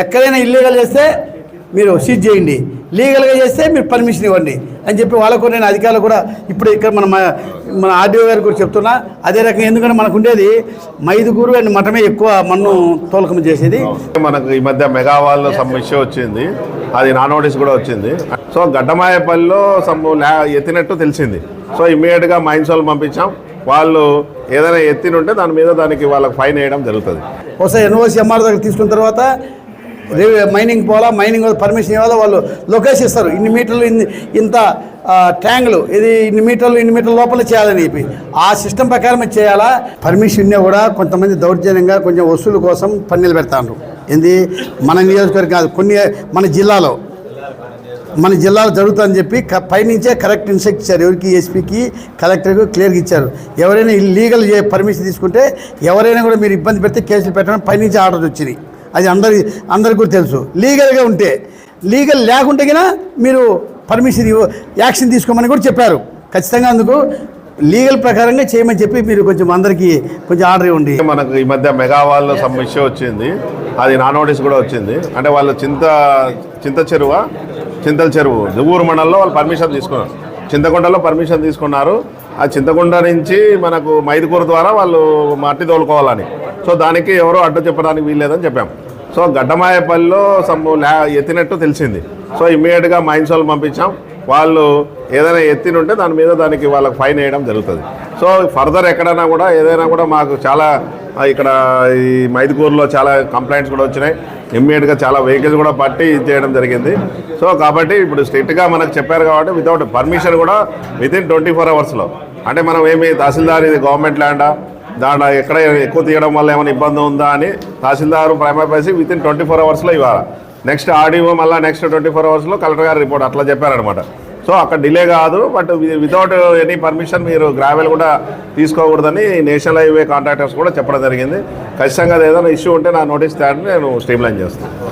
ఎక్కడైనా ఇల్లీగల్ చేస్తే మీరు సీజ్ చేయండి. లీగల్గా చేస్తే మీరు పర్మిషన్ ఇవ్వండి. అని చెప్పి వాళ్ళకు నేను అధికారులు కూడా ఇప్పుడు ఇక్కడ మన మన ఆర్డీఓ గారికి కూడా చెప్తున్నా. అదే రకంగా ఎందుకంటే మనకు ఉండేది మైదుగురు అండ్ మఠమే ఎక్కువ మన్ను తోలకం చేసేది. మనకు ఈ మధ్య మెగావాల్ సమస్య వచ్చింది. అది నా నోటీస్ కూడా వచ్చింది. సో గడ్డమాయపల్లిలో సమ్ ఎత్తినట్టు తెలిసింది. సో ఇమ్మీడియట్గా మైన్స్ వాళ్ళు పంపించాం. వాళ్ళు ఏదైనా ఎత్తినుంటే దాని మీద దానికి వాళ్ళకి ఫైన్ వేయడం జరుగుతుంది. ఒకసారి ఎన్ఓసి ఎంఆర్ దగ్గర తీసుకున్న తర్వాత రేవ్ మైనింగ్ పోవాలా మైనింగ్ పర్మిషన్ ఇవ్వాలా వాళ్ళు లొకేషన్ ఇస్తారు. ఇన్ని మీటర్లు ఇన్ని ఇంత ట్యాంకులు ఇది ఇన్ని మీటర్లు ఇన్ని మీటర్ల లోపల చేయాలని చెప్పి. ఆ సిస్టమ్ ప్రకారం చేయాలా? పర్మిషన్ ఉన్నా కూడా కొంతమంది దౌర్జన్యంగా కొంచెం వసూలు కోసం పన్నీలు పెడతాను ఏంది? మన నియోజకవర్గం కాదు కొన్ని మన జిల్లాలో. మన జిల్లాలో జరుగుతుందని చెప్పి పైనుంచే కరెక్ట్ ఇన్స్ట్రక్ట్ ఇచ్చారు. ఎవరికి? ఎస్పీకి కలెక్టర్కి క్లియర్గా ఇచ్చారు. ఎవరైనా ఇల్లీగల్ పర్మిషన్ తీసుకుంటే ఎవరైనా కూడా మీరు ఇబ్బంది పెడితే కేసులు పెట్టడం పైనుంచి ఆర్డర్ వచ్చినాయి. అది అందరి అందరికి కూడా తెలుసు. లీగల్గా ఉంటే లీగల్ లేకుంటే కన్నా మీరు పర్మిషన్ ఇవ్వ యాక్షన్ తీసుకోమని కూడా చెప్పారు. ఖచ్చితంగా అందుకు లీగల్ ప్రకారంగా చేయమని చెప్పి మీరు కొంచెం అందరికీ కొంచెం ఆర్డర్ ఇవ్వండి. మనకు ఈ మధ్య మెగావాల్ సమస్య వచ్చింది. అది నా నోటీస్ కూడా వచ్చింది. అంటే వాళ్ళు చింత చింత చెరువ? చింతల చెరువు. దువ్వూరు మండలంలో వాళ్ళు పర్మిషన్ తీసుకున్నారు. చింతకొండలో పర్మిషన్ తీసుకున్నారు. ఆ చింతకొండ నుంచి మనకు మైదుకూరు ద్వారా వాళ్ళు మట్టి తోలుకోవాలని. సో దానికి ఎవరో అడ్డు చెప్పడానికి వీల్లేదని చెప్పాం. సో గడ్డమాయపల్లిలో సమ్ ల్యా- ఎత్తినట్టు తెలిసింది. సో ఇమ్మీడియట్గా మైన్స్ వాళ్ళు పంపించాం. వాళ్ళు ఏదైనా ఎత్తినుంటే దాని మీద దానికి వాళ్ళకి ఫైన్ వేయడం జరుగుతుంది. సో ఫర్దర్ ఎక్కడైనా కూడా ఏదైనా కూడా మాకు చాలా ఇక్కడ ఈ మైదుకూరులో చాలా కంప్లైంట్స్ కూడా వచ్చినాయి. ఇమ్మీడియట్గా చాలా వెహికల్స్ కూడా పట్టి ఇది చేయడం జరిగింది. సో కాబట్టి ఇప్పుడు స్ట్రిక్ట్గా మనకు చెప్పారు కాబట్టి వితౌట్ పర్మిషన్ కూడా వితిన్ ట్వంటీ ఫోర్ అవర్స్లో అంటే మనం ఏమి తహసీల్దార్ ఇది గవర్నమెంట్ ల్యాండా? దాంట్లో ఎక్కడ ఎక్కువ తీయడం వల్ల ఏమైనా ఇబ్బంది ఉందా అని tahsildar primary within twenty four అవర్స్లో ఇవ్వాలి. నెక్స్ట్ ఆడియో మళ్ళీ నెక్స్ట్ ట్వంటీ ఫోర్ అవర్స్లో కలెక్టర్ గారు రిపోర్ట్ అట్లా చెప్పారనమాట సో అక్కడ డిలే కాదు బట్ వితౌట్ ఎనీ పర్మిషన్ మీరు గ్రావెల్ కూడా తీసుకోకూడదని నేషనల్ హైవే కాంట్రాక్టర్స్ కూడా చెప్పడం జరిగింది. ఖచ్చితంగా అది ఏదైనా ఇష్యూ ఉంటే నా నోటీస్ తేండి నేను స్ట్రీమ్లైన్ చేస్తాను.